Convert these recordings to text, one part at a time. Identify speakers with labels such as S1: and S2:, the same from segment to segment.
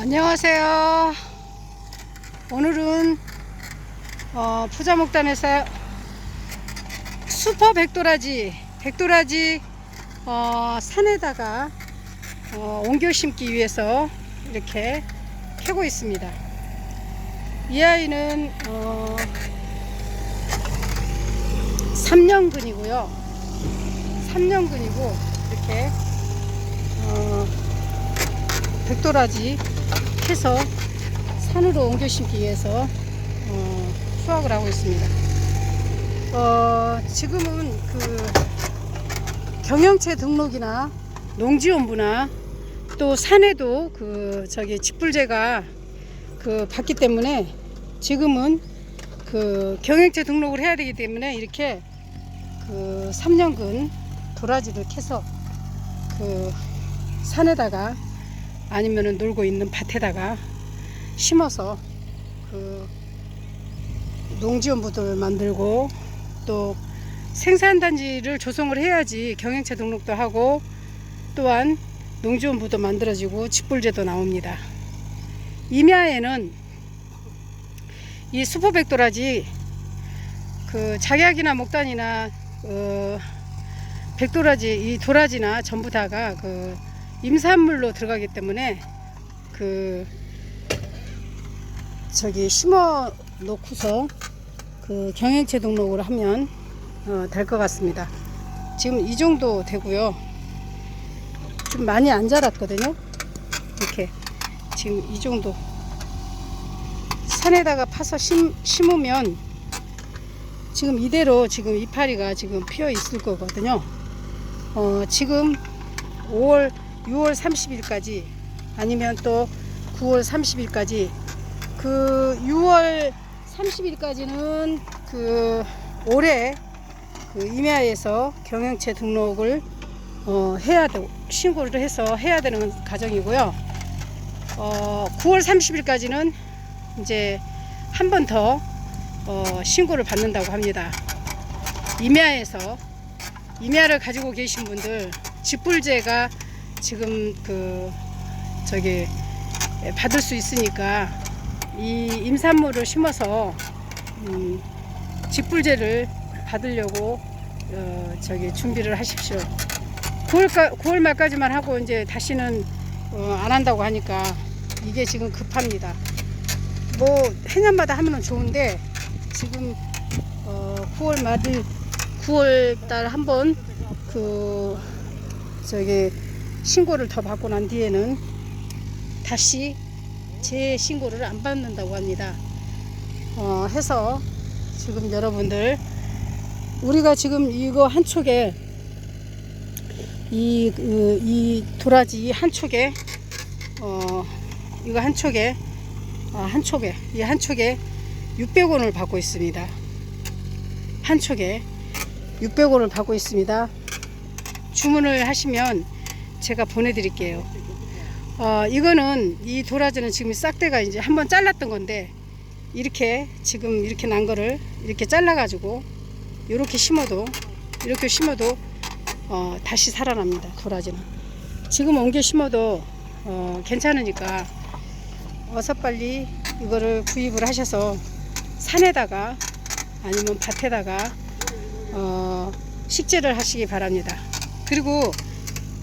S1: 안녕하세요. 오늘은 어, 푸자목단에서 슈퍼 백도라지, 백도라지 어, 산에다가 어, 옮겨 심기 위해서 이렇게 캐고 있습니다. 이 아이는 어, 3년근이고요. 3년근이고 이렇게 어, 백도라지 해서 산으로 옮겨 심기 위해서 어, 수확을 하고 있습니다. 어, 지금은 그 경영체 등록이나 농지원부나 또 산에도 그 저기 직불제가 그 받기 때문에 지금은 그 경영체 등록을 해야 되기 때문에 이렇게 그 3년근 도라지를 캐서 그 산에다가 아니면은 놀고 있는 밭에다가 심어서 그 농지원부들 만들고 또 생산단지를 조성을 해야지 경영체 등록도 하고 또한 농지원부도 만들어지고 직불제도 나옵니다. 임야에는 이 수포백도라지 그 작약이나 목단이나 어, 백도라지 이 도라지나 전부 다가 그 임산물로 들어가기 때문에 그 저기 심어 놓고서 그 경영체 등록을 하면 어, 될 것 같습니다. 지금 이 정도 되고요. 좀 많이 안 자랐거든요. 이렇게 지금 이 정도 산에다가 파서 심, 심으면 지금 이대로 지금 이파리가 지금 피어 있을 거거든요. 어, 지금 5월 6월 30일까지 아니면 또 9월 30일까지 그 6월 30일까지는 그 올해 그 임야에서 경영체 등록을 어, 해야 돼 신고를 해서 해야 되는 과정이고요. 어, 9월 30일까지는 이제 한 번더 어, 신고를 받는다고 합니다. 임야에서 임야를 가지고 계신 분들 직불제가 지금 그 저기 받을 수 있으니까 이 임산물을 심어서 음, 직불제를 받으려고 어, 저기 준비를 하십시오. 9월, 9월 말까지만 하고 이제 다시는 어, 안 한다고 하니까 이게 지금 급합니다. 뭐 해년마다 하면 좋은데 지금 어, 9월 말일 9월 달 한번 그 저기 신고를 더 받고 난 뒤에는 다시 재신고를 안 받는다고 합니다. 어, 해서 지금 여러분들 우리가 지금 이거 한 촉에 이, 그, 이 도라지 한 촉에 어, 이거 한 촉에 아, 한 촉에 이 한 촉에 600원을 받고 있습니다. 한 촉에 600원을 받고 있습니다. 주문을 하시면 제가 보내드릴게요. 어, 이거는 이 도라지는 지금 싹대가 이제 한번 잘랐던 건데 이렇게 지금 이렇게 난 거를 이렇게 잘라가지고 이렇게 심어도 이렇게 심어도 어, 다시 살아납니다. 도라지는 지금 옮겨 심어도 어, 괜찮으니까 어서 빨리 이거를 구입을 하셔서 산에다가 아니면 밭에다가 어, 식재를 하시기 바랍니다. 그리고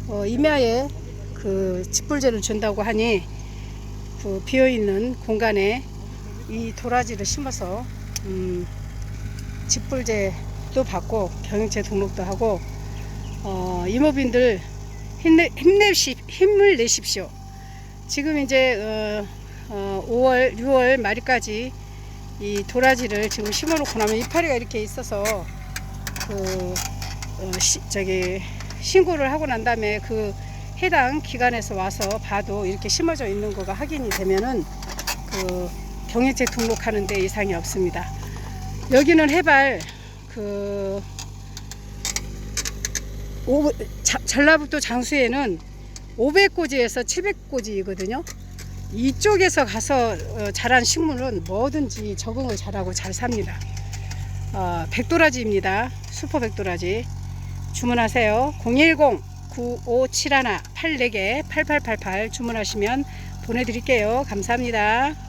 S1: 어, 임야에 그 직불제를 준다고 하니 그 비어 있는 공간에 이 도라지를 심어서 음, 직불제도 받고 경영체 등록도 하고 어, 이모빈들 힘내, 힘내시, 힘을 내십시오. 지금 이제 어, 어, 5월, 6월 말까지 이 도라지를 지금 심어놓고 나면 이파리가 이렇게 있어서 그 어, 시, 저기 신고를 하고 난 다음에 그 해당 기관에서 와서 봐도 이렇게 심어져 있는 거가 확인이 되면은 그 경영체 등록하는데 이상이 없습니다. 여기는 해발 그 오, 자, 전라북도 장수에는 500고지에서 700고지이거든요. 이쪽에서 가서 어, 자란 식물은 뭐든지 적응을 잘하고 잘 삽니다. 어, 백도라지입니다. 슈퍼 백도라지. 주문하세요. 010 9571 84개 8888 주문하시면 보내드릴게요. 감사합니다.